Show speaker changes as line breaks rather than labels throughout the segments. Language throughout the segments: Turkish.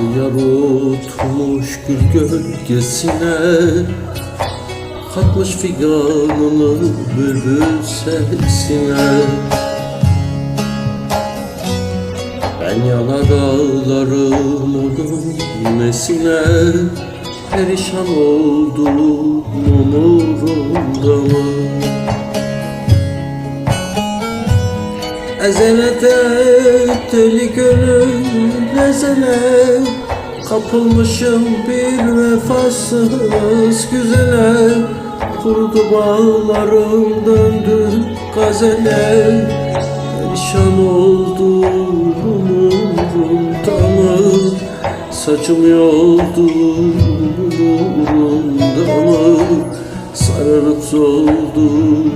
Yar oturmuş gül gölgesine Katmış figanını bülbül sesine Ben yanar ağlarım onun nesine Perişan oldum umurumda mı? Ezelete deli gönül ezele Kapılmışım bir vefasız güzele. Kurudu bağlarım döndü gazele. Perişan oldum umurumda mı? Saçım yoldu umurumda mı? Sararıp soldum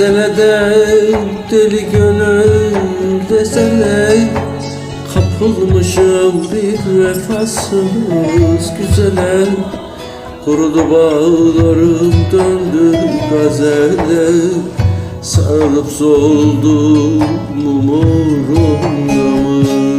Ezelede deli gönül desene Kapılmışım bir vefasız güzele Kurudu bağlarım döndü gazele Sarılıp soldum umurumda mı?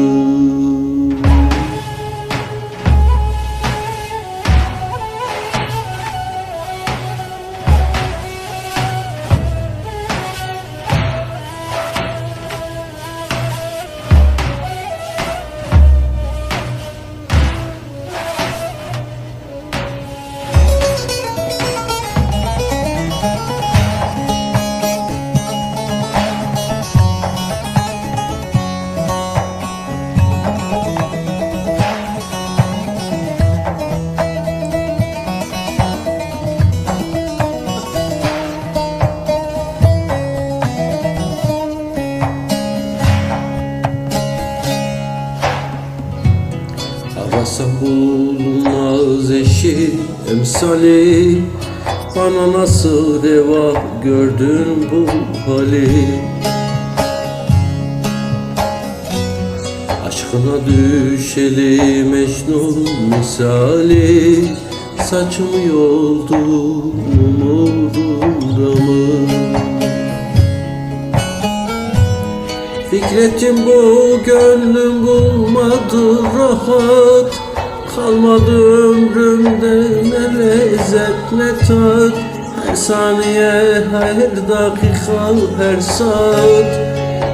Emsali Bana nasıl reva gördün bu hali Aşkına düşeli Mecnun misali Saçımı yoldu umurumda mı? Fikretim bu gönlüm bulmadı rahat Kalmadı ömrümde ne lezzet ne tat. Her saniye her dakika her saat.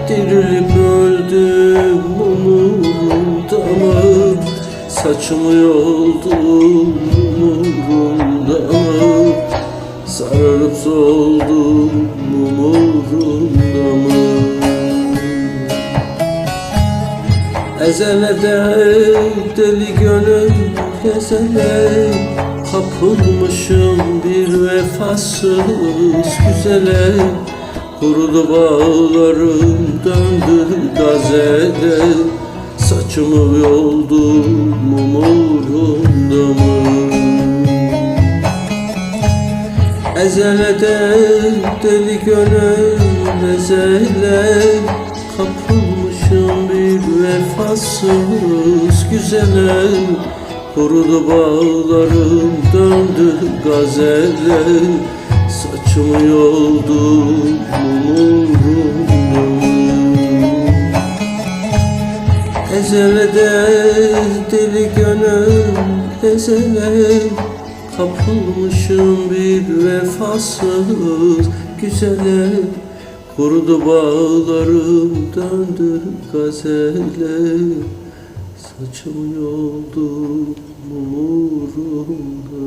Dirilip öldüm umurumda mı Saçımı yoldum umurumda Ezelede deli gönül gezele Kapılmışım bir vefasız güzele Kurudu bağlarım döndü gazele Saçımı yoldum umurumda mı? Ezelede deli gönül ezele vefasız güzele Kurudu bağlarım döndü gazele Saçımı yoldum umurumda mı? Ezelede deli gönül ezele Kapılmışım bir vefasız güzele Kurudu bağlarım döndü gazele Saçım yoldu umurumda?